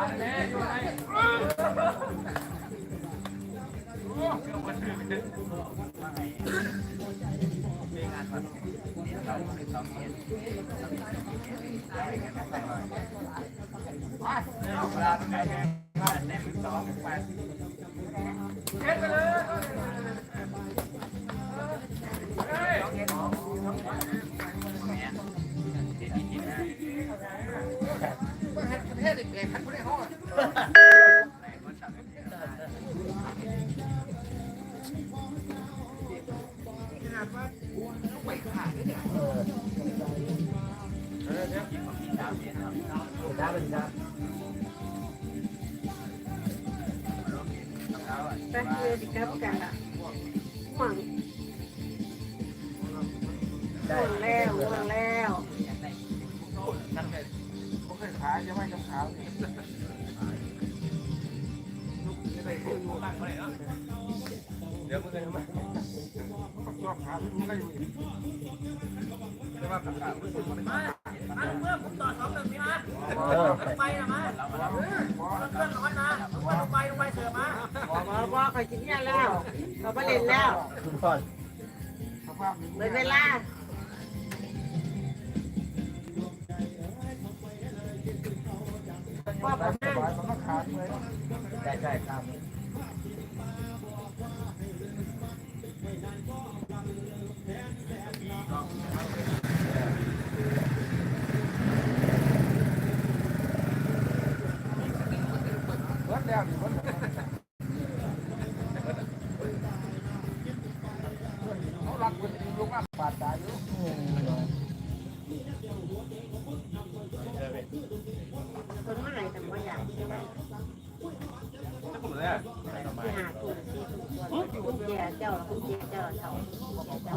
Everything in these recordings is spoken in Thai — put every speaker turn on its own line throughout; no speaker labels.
มาเลย อยู่ไหน
แป๊บเดียวสิครับกันอะหวังหวังแล้วหวังแล้ว
ผมเคยขายจะไม่กับขาวเดี๋ยวมึงเลยทำไมชอบขาพี่มึงก็อยู่แต่ว่าขาไม่สุดมันไม่
อันเมื่อผมต่อสองหนึ่งพี่อาร์ตไปนะมาเพื่อนร้อนนะเพื่อนลงไปลงไปเสือมา
บอกว่าว่าคอยกินเนี่ยแล้วเราไปเล่นแล้ว
สภาพ
เลยเว ว่าผมนั่ง
สายมันก็ขาดเลย
ใช่ใช่ครับ
วัดแล้วนี่เบิด เจ้า
คุณแก่เจ้าเท่าเจ้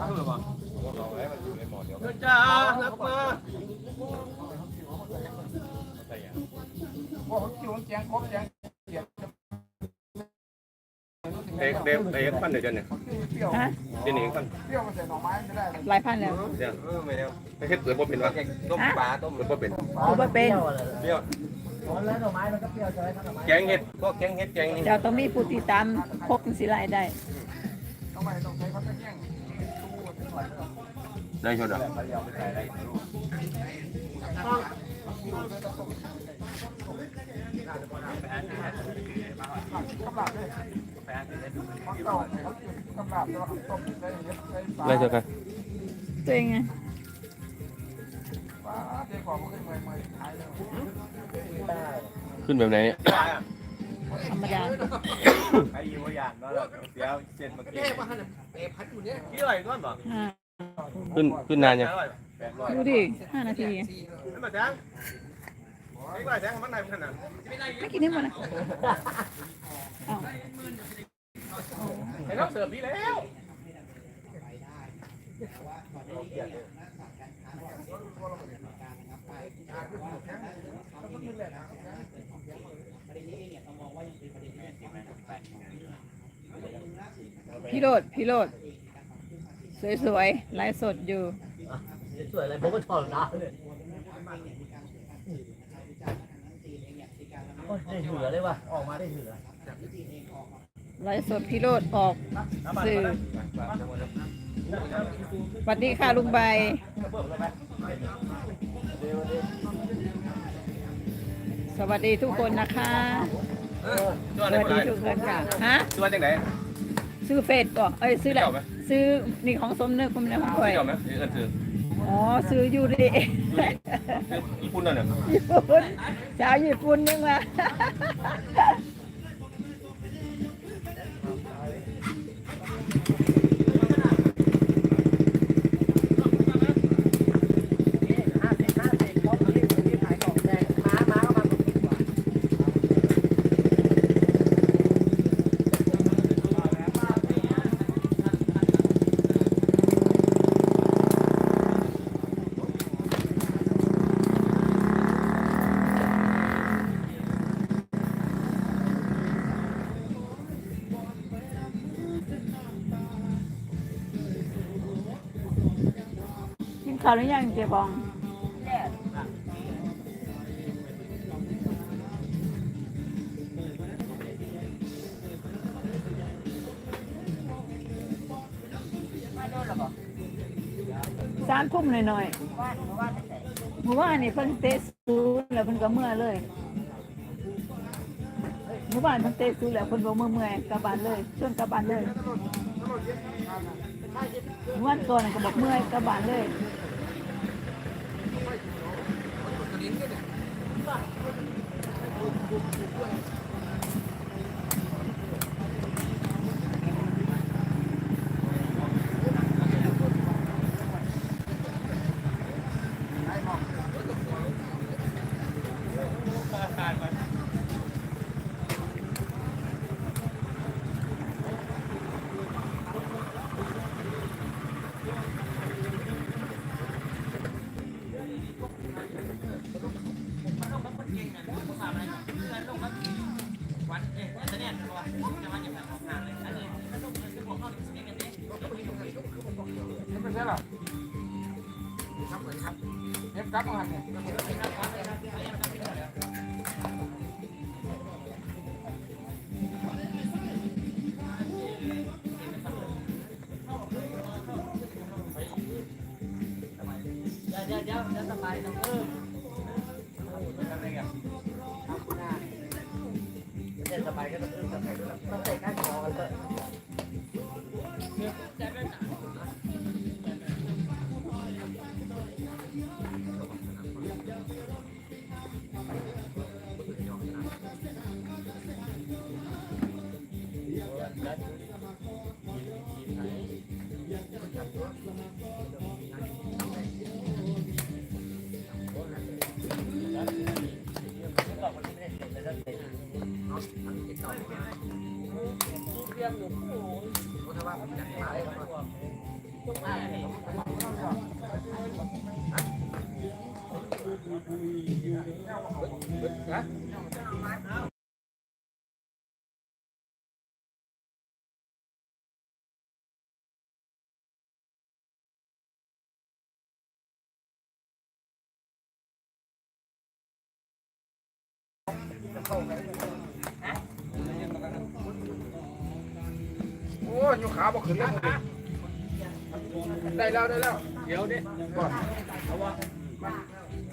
า
จ้ารับมา
เขาคิวแจงครบแจงเสียบ
เด็กเด็กเด็กพันเดียวจะเนี่ย
เปรี้ยว
เดี๋ยวนี้พัน
เปรี้ยวมะเสร็งไม้ไม่ได้เลย
หลายพันแล้ว
เดี๋ยวเออไม่ได้ไม่เฮ็ดเสือบ่เป็นวะต้มปลาต้มเสือบ่เป็น
กูบ่เป็น
เปรี้ยว
แล้วหน่อไม้มันก็เปี้ยวใช่ไหมครับหน่อไม้
แกงเฮ็ดพวกแกงเฮ็ดแกงนี่
เจ้าต้องมีผู้ติดตามพกสิรายได้
ต้องไปต้องใช้เขาจะแย่ง
ได้ชดอะ
กำลับเลยมันเก่าเขากำลับแล้วต้มได้เยอะได้ปลา
ได้ชดกัน
ตัวเองไง
ปลาเจ๊กว่ามันขึ้นใหม่ๆขายเลย
ขึ้นแบบไหนเนี่ย
ธรรมดา
ไอ้ยูอย่างก็เดี๋ยวเส้นเมื่อกี้
เอ๊ะว่าเอ๊ะพัดอยู่เนี่ย
กี่ไรก่อนบ่
ห้า
ขึ้นขึ้นนานยัง
ดูดิห้านาที
ไม่มาแทงไม่มาแทงมันไหนขนาด
ไม่กินได้หมดนะเอ้า
ให้เราเสิร์ฟดีแล้ว
พี่โรดพี่โรดสวยๆไลฟ์สดอยู่
สวยอะไรผมก็ชอบนะโอ้ยได้เหือเลยว่ะออกมาได้เหือ
ไลฟ์สดพี่โรดออกสื่อสวัสดีค่ะลุงใบ สวัสดีทุกคนนะคะ
จวด
สวัสดีทุกคนค่ะฮะ
ซื้อมาจากไหน
ซื้อเฟซก่อนเอ้ยซื้ออะไรซื้อนี่ของสมนึกคุณแม่ของข่อย
ไหมซื้อกันซื้อ
อ๋อซื้ออยู่ดิ
ญี่ปุ่นนั่นเหรอ
ญี่ปุ่นชาวญี่ปุ่นนึงว่ะ ข้าวหรือยังเจ๊บอง
มาโดนหรอบอก
สามทุ่มหน่อย
หนูว่าจะใส่
ๆมื่อวานนี่เพิ่นเตะศูแล้วเพิ่นก็เมื่อเลยเมื่อวานเพิ่นเตะศูแล้วเพิ่นบอกเมื่อเมื่อยกลับบ้านเลยชวนกลับบ้านเลยเมื่อวันก่อนนนก็บอกเมื่อยกลับบ้านเลย
เดี๋
ยวเดี๋ยวเดี๋ยวเดี๋ยวสบายต้องเพิ่มเดี๋ยวสบายก็ต้องเพิ่มต้องใส่ต้องใส่ก้าน
โอ้ยยกขาบอกขึ้นแล้วได้แล้วได้แล้ว
เดี๋ยวดิ
ก่อนเอาวะ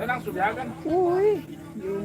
แล้วนั่งสูบยากัน
อุ้ยยุ
ง